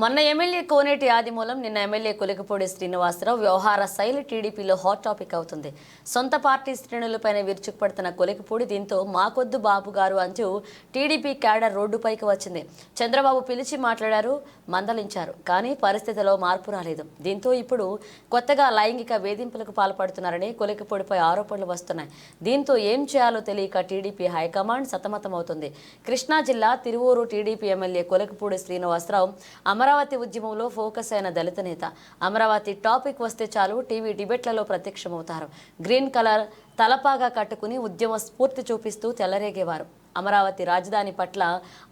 మొన్న ఎమ్మెల్యే కోనేటి ఆదిమూలం నిన్న ఎమ్మెల్యే కొలికపూడి శ్రీనివాసరావు వ్యవహార శైలి టీడీపీలో హాట్ టాపిక్ అవుతుంది. సొంత పార్టీ శ్రేణులపైన విరుచుకుపడుతున్న కొలికపూడి దీంతో మాకొద్దు బాబు గారు అంటూ టీడీపీ క్యాడర్ రోడ్డుపైకి వచ్చింది. చంద్రబాబు పిలిచి మాట్లాడారు మందలించారు కానీ పరిస్థితిలో మార్పు రాలేదు. దీంతో ఇప్పుడు కొత్తగా లైంగిక వేధింపులకు పాల్పడుతున్నారని కొలికపూడిపై ఆరోపణలు వస్తున్నాయి. దీంతో ఏం చేయాలో తెలియక టీడీపీ హైకమాండ్ సతమతమవుతుంది. కృష్ణా జిల్లా తిరువూరు టీడీపీ ఎమ్మెల్యే కొలకపూడి శ్రీనివాసరావు అమరావతి ఉద్యమంలో ఫోకస్ అయిన దళిత నేత. అమరావతి టాపిక్ వస్తే చాలు టీవీ డిబేట్లలో ప్రత్యక్షమవుతారు. గ్రీన్ కలర్ తలపాగా కట్టుకుని ఉద్యమ స్ఫూర్తి చూపిస్తూ తెల్లరేగేవారు. అమరావతి రాజధాని పట్ల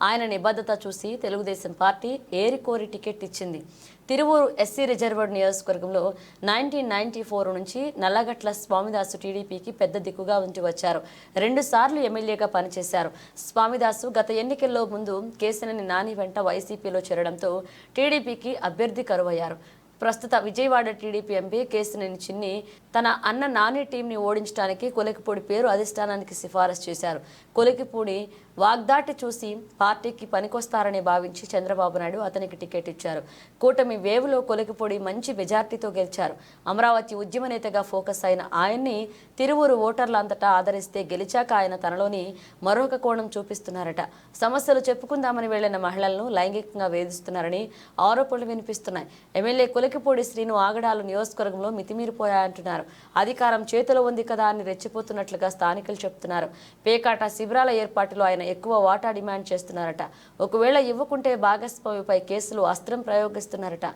ఆయన నిబద్ధత చూసి తెలుగుదేశం పార్టీ ఏరికోరి టికెట్ ఇచ్చింది. తిరువూరు ఎస్సీ రిజర్వ్డ్ నియోజకవర్గంలో నైన్టీన్ నైన్టీ ఫోర్ నుంచి నల్లగట్ల స్వామిదాసు టీడీపీకి పెద్ద దిక్కుగా ఉంచి వచ్చారు. రెండుసార్లు ఎమ్మెల్యేగా పనిచేశారు. స్వామిదాసు గత ఎన్నికల్లో ముందు కేసినేని నాని వెంట వైసీపీలో చేరడంతో టీడీపీకి అభ్యర్థి కరువయ్యారు. ప్రస్తుత విజయవాడ టీడీపీ ఎంపీ కేసినేని చిన్ని తన అన్న నాని టీంని ఓడించడానికి కొలికిపూడి పేరు అధిష్టానానికి సిఫారసు చేశారు. కొలికిపూడి వాగ్దాటి చూసి పార్టీకి పనికొస్తారని భావించి చంద్రబాబు నాయుడు అతనికి టికెట్ ఇచ్చారు. కూటమి వేవులో కొలికిపూడి మంచి మెజార్టీతో గెలిచారు. అమరావతి ఉద్యమ నేతగా ఫోకస్ అయిన ఆయన్ని తిరువురు ఓటర్ల అంతటా ఆదరిస్తే గెలిచాక ఆయన తనలోని మరొక కోణం చూపిస్తున్నారట. సమస్యలు చెప్పుకుందామని వెళ్ళిన మహిళలను లైంగికంగా వేధిస్తున్నారని ఆరోపణలు వినిపిస్తున్నాయి. ఎమ్మెల్యే కొలికిపూడి శ్రీను ఆగడాలు నియోజకవర్గంలో మితిమీరిపోయాయంటున్నారు. అధికారం చేతిలో ఉంది కదా అని రెచ్చిపోతున్నట్లుగా స్థానికులు చెప్తున్నారు. పేకాట శిబిరాల ఏర్పాటులో ఆయన ఎక్కువ వాటా డిమాండ్ చేస్తున్నారట. ఒకవేళ ఇవ్వకుంటే భాగస్వామిపై కేసులు అస్త్రం ప్రయోగిస్తున్నారట.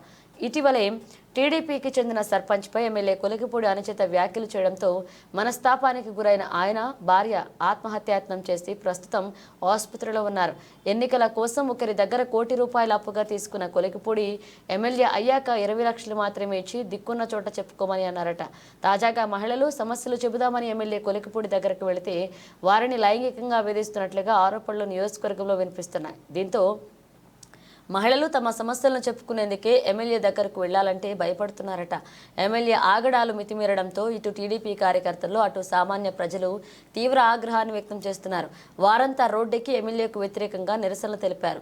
ఇటీవలే టీడీపీకి చెందిన సర్పంచ్పై ఎమ్మెల్యే కొలిగిపూడి అనుచిత వ్యాఖ్యలు చేయడంతో మనస్తాపానికి గురైన ఆయన భార్య ఆత్మహత్యాయత్నం చేసి ప్రస్తుతం ఆసుపత్రిలో ఉన్నారు. ఎన్నికల కోసం ఒకరి దగ్గర కోటి రూపాయల అప్పుగా తీసుకున్న కొలిగిపూడి ఎమ్మెల్యే అయ్యాక ఇరవై లక్షలు మాత్రమే ఇచ్చి దిక్కున్న చోట చెప్పుకోమని అన్నారట. తాజాగా మహిళలు సమస్యలు చెబుదామని ఎమ్మెల్యే కొలికిపూడి దగ్గరకు వెళితే వారిని లైంగికంగా వేధిస్తున్నట్లుగా ఆరోపణలు నియోజకవర్గంలో వినిపిస్తున్నాయి. దీంతో మహిళలు తమ సమస్యలను చెప్పుకునేందుకే ఎమ్మెల్యే దగ్గరకు వెళ్ళాలంటే భయపడుతున్నారట. ఎమ్మెల్యే ఆగడాలు మితిమీరడంతో ఇటు టీడీపీ కార్యకర్తలు అటు సామాన్య ప్రజలు తీవ్ర ఆగ్రహాన్ని వ్యక్తం చేస్తున్నారు. వారంతా రోడ్డెక్కి ఎమ్మెల్యేకు వ్యతిరేకంగా నిరసనలు తెలిపారు.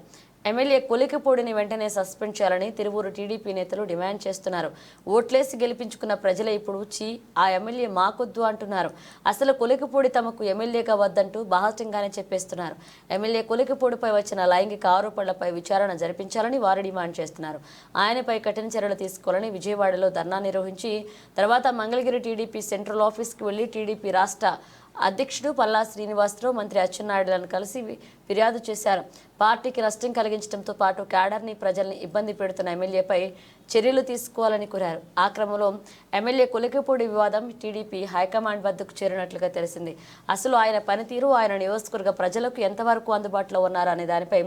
ఎమ్మెల్యే కొలికపూడిని వెంటనే సస్పెండ్ చేయాలని తిరువూరు టీడీపీ నేతలు డిమాండ్ చేస్తున్నారు. ఓట్లేసి గెలిపించుకున్న ప్రజలే ఇప్పుడు చీ ఆ ఎమ్మెల్యే మాకొద్దు అంటున్నారు. అసలు కొలికపూడి తమకు ఎమ్మెల్యేగా వద్దంటూ బాహటంగానే చెప్పేస్తున్నారు. ఎమ్మెల్యే కొలికపూడిపై వచ్చిన లైంగిక ఆరోపణలపై విచారణ జరిపించాలని వారు డిమాండ్ చేస్తున్నారు. ఆయనపై కఠిన చర్యలు తీసుకోవాలని విజయవాడలో ధర్నా నిర్వహించి తర్వాత మంగళగిరి టీడీపీ సెంట్రల్ ఆఫీస్కి వెళ్ళి టీడీపీ రాష్ట్ర అధ్యక్షుడు పల్లా శ్రీనివాసరావు మంత్రి అచ్చెన్నాయుడులను కలిసి ఫిర్యాదు చేశారు. పార్టీకి నష్టం కలిగించడంతో పాటు క్యాడర్ని ప్రజల్ని ఇబ్బంది పెడుతున్న ఎమ్మెల్యేపై చర్యలు తీసుకోవాలని కోరారు. ఆ క్రమంలో ఎమ్మెల్యే కొలికపూడి వివాదం టీడీపీ హైకమాండ్ వద్దకు చేరినట్లుగా తెలిసింది. అసలు ఆయన పనితీరు ఆయన నియోజకవర్గ ప్రజలకు ఎంతవరకు అందుబాటులో ఉన్నారు అనే దానిపై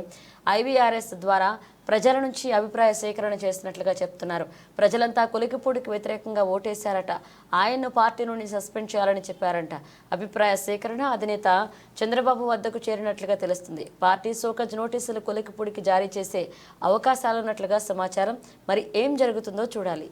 ఐవీఆర్ఎస్ ద్వారా ప్రజల నుంచి అభిప్రాయ సేకరణ చేస్తున్నట్లుగా చెప్తున్నారు. ప్రజలంతా కొలికిపూడికి వ్యతిరేకంగా ఓటేశారట. ఆయన్ను పార్టీ నుండి సస్పెండ్ చేయాలని చెప్పారంట. అభిప్రాయ సేకరణ అధినేత చంద్రబాబు వద్దకు చేరినట్లుగా తెలుస్తుంది. పార్టీ సోకజ్ నోటీసులు కొలికిపూడికి జారీ చేసే అవకాశాలున్నట్లుగా సమాచారం. మరి ఏం జరుగుతుందో చూడాలి.